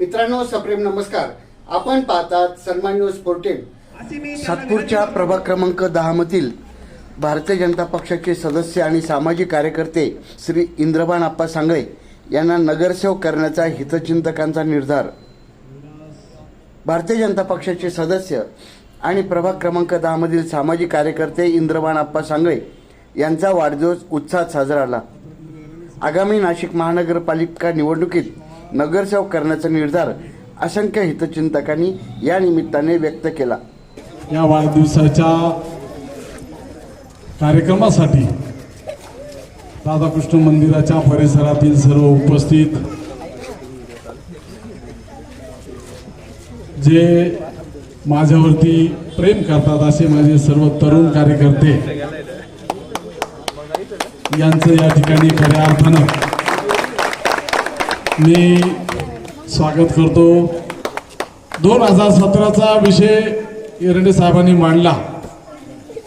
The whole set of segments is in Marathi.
मित्रांनो सप्रेम नमस्कार. आपण पाहतात सन्मान न्यूज फोर्टीन सातपूरच्या प्रभाग क्रमांक दहा मधील भारतीय जनता पक्षाचे सदस्य आणि सामाजिक कार्यकर्ते श्री इंद्रबान आप्पा सांगळे यांना नगरसेवक करण्याचा हितचिंतकांचा निर्धार. भारतीय जनता पक्षाचे सदस्य आणि प्रभाग क्रमांक दहामधील सामाजिक कार्यकर्ते इंद्रबान आप्पा सांगळे यांचा वाढदिवस उत्साहात साजरा आला आगामी नाशिक महानगरपालिका निवडणुकीत नगरसेवक करण्याचा निर्धार असंख्य हितचिंतकांनी या निमित्ताने व्यक्त केला. या वाढदिवसाच्या कार्यक्रमासाठी राधाकृष्ण मंदिराच्या परिसरातील सर्व उपस्थित जे माझ्यावरती प्रेम करतात असे माझे सर्व तरुण कार्यकर्ते यांचं या ठिकाणी खऱ्या अर्थानं मी स्वागत करतो. दोन हजार सतराचा विषय एरंडे साहेबांनी मांडला.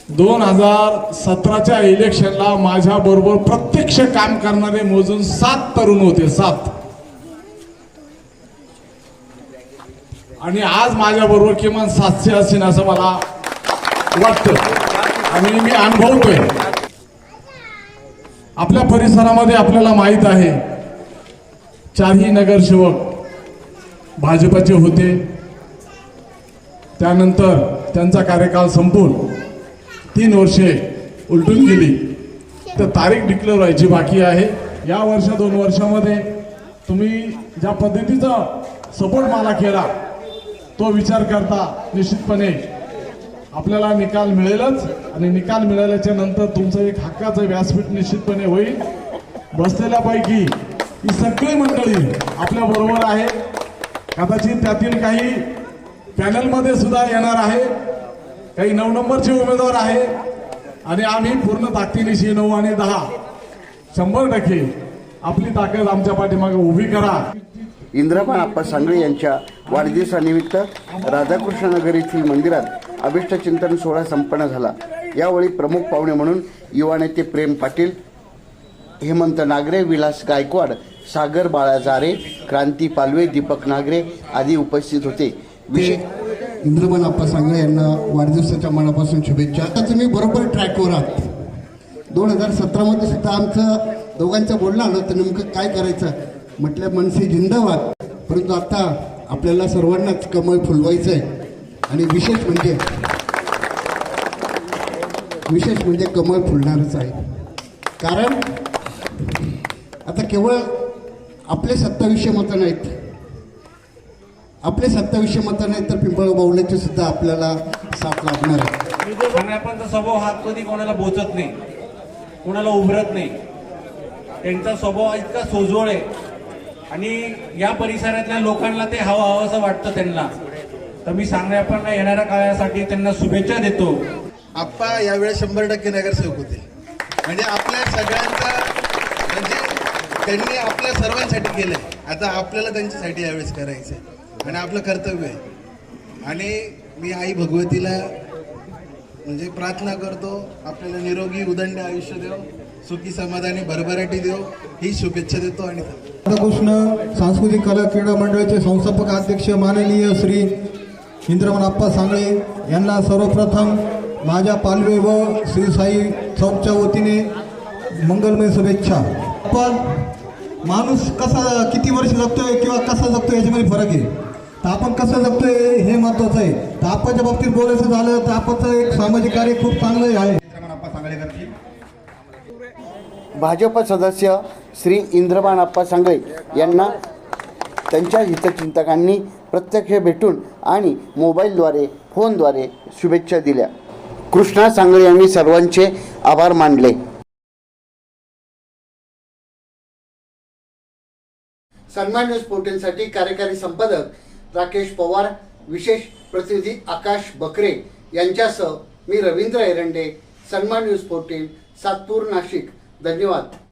दोन हजार सतराच्या इलेक्शनला माझ्याबरोबर प्रत्यक्ष काम करणारे मोजून सात तरुण होते सात. आणि आज माझ्याबरोबर किमान सातशे असेल असं मला वाटतं. आणि मी अनुभवतोय. आपल्या परिसरामध्ये आपल्याला माहीत आहे चारही नगरसेवक भाजपचे होते. त्यानंतर त्यांचा कार्यकाल संपून तीन वर्षे उलटून गेली. तर तारीख डिक्लेअर व्हायची बाकी आहे. या वर्ष दोन वर्षामध्ये तुम्ही ज्या पद्धतीचा सपोर्ट मला केला तो विचार करता निश्चितपणे आपल्याला निकाल मिळेलच आणि निकाल मिळाल्याच्या नंतर तुमचं एक हक्काचं व्यासपीठ निश्चितपणे होईल. बसलेल्यापैकी ही सगळी मंडळी आपल्या बरोबर आहे कदाचित त्यातील काही पॅनलमध्ये सुद्धा येणार आहे. काही नऊ नंबरचे उमेदवार आहे. आणि आम्ही पूर्ण ताकदीनिशी नऊ आणि दहा. शंभर टक्के आपली ताकद आमच्या पाठीमागे उभी करा. इंद्रमान आप्पा सांगळे यांच्या वाढदिवसानिमित्त राधाकृष्णनगर येथील मंदिरात अभिष्ट चिंतन सोहळा संपन्न झाला. यावेळी प्रमुख पाहुणे म्हणून युवा नेते प्रेम पाटील हेमंत नागरे विलास गायकवाड सागर बाळा जारे क्रांती पालवे दीपक नागरे आदी उपस्थित होते. विशेष इंद्रमन आप्पा सांगळे यांना वाढदिवसाच्या मनापासून शुभेच्छा. आता तुम्ही बरोबर ट्रॅकवर आहात. दोन हजार सतरामध्ये सुद्धा आमचं दोघांचं बोलणं आलं होतं नेमकं काय करायचं? म्हटलं मनसे जिंदाबाद. परंतु आता आपल्याला सर्वांनाच कमळ फुलवायचं आहे आणि विशेष म्हणजे विशेष म्हणजे कमळ फुलणारच आहे. कारण आता केवळ आपले सत्तावीसशे मतं नाहीत. आपले सत्तावीसशे मतं नाहीत तर पिंपळ बावल्याचे सुद्धा आपल्याला साथ लागणार आहे. खाण्यापर्यंत स्वभाव हा कधी कोणाला बोचत नाही कोणाला उभरत नाही. त्यांचा स्वभाव इतका सोजवळ आहे. आणि या परिसरातल्या लोकांना ते हवं हवं असं वाटतं त्यांना. तर मी सांगण्यापर्यंत येणाऱ्या काळासाठी त्यांना शुभेच्छा देतो. आप्पा यावेळेस शंभर टक्के नगरसेवक होते. म्हणजे आपल्या सगळ्यांचा त्यांनी आपल्या सर्वांसाठी केलंय. आता आपल्याला त्यांच्यासाठी यावेळेस करायचंय. आणि आपलं कर्तव्य आहे. आणि मी आई भगवतीला म्हणजे प्रार्थना करतो आपल्याला निरोगी उदंड आयुष्य देव सुखी समाधानी भरभराटी देव ही शुभेच्छा देतो आणि राधाकृष्ण सांस्कृतिक कला क्रीडा मंडळाचे संस्थापक अध्यक्ष माननीय श्री इंद्रमन आप्पा सांगळे यांना सर्वप्रथम माझ्या पालवे व श्री साई चौकच्या वतीने मंगलमय शुभेच्छा. आपण माणूस कसा किती वर्ष जगतोय किंवा कसा जगतोय याच्यामध्ये फरक आहे. तर आपण कसं जगतोय हे महत्वाचं आहे. तर आपणच्या बाबतीत बोलायचं झालं तर आपाचं एक सामाजिक कार्य खूप चांगलं आहे. भाजप सदस्य श्री इंद्रबाण आप्पा सांगळे यांना त्यांच्या हितचिंतकांनी प्रत्यक्ष भेटून आणि मोबाईलद्वारे फोनद्वारे शुभेच्छा दिल्या. कृष्णा सांगळे यांनी सर्वांचे आभार मानले. सन्मान न्यूज पोर्टलसाठी कार्यकारी संपादक राकेश पवार विशेष प्रतिनिधी आकाश बकरे यांच्यासह मी रवींद्र एरंडे सन्मान न्यूज पोर्टल सातपूर नाशिक. धन्यवाद.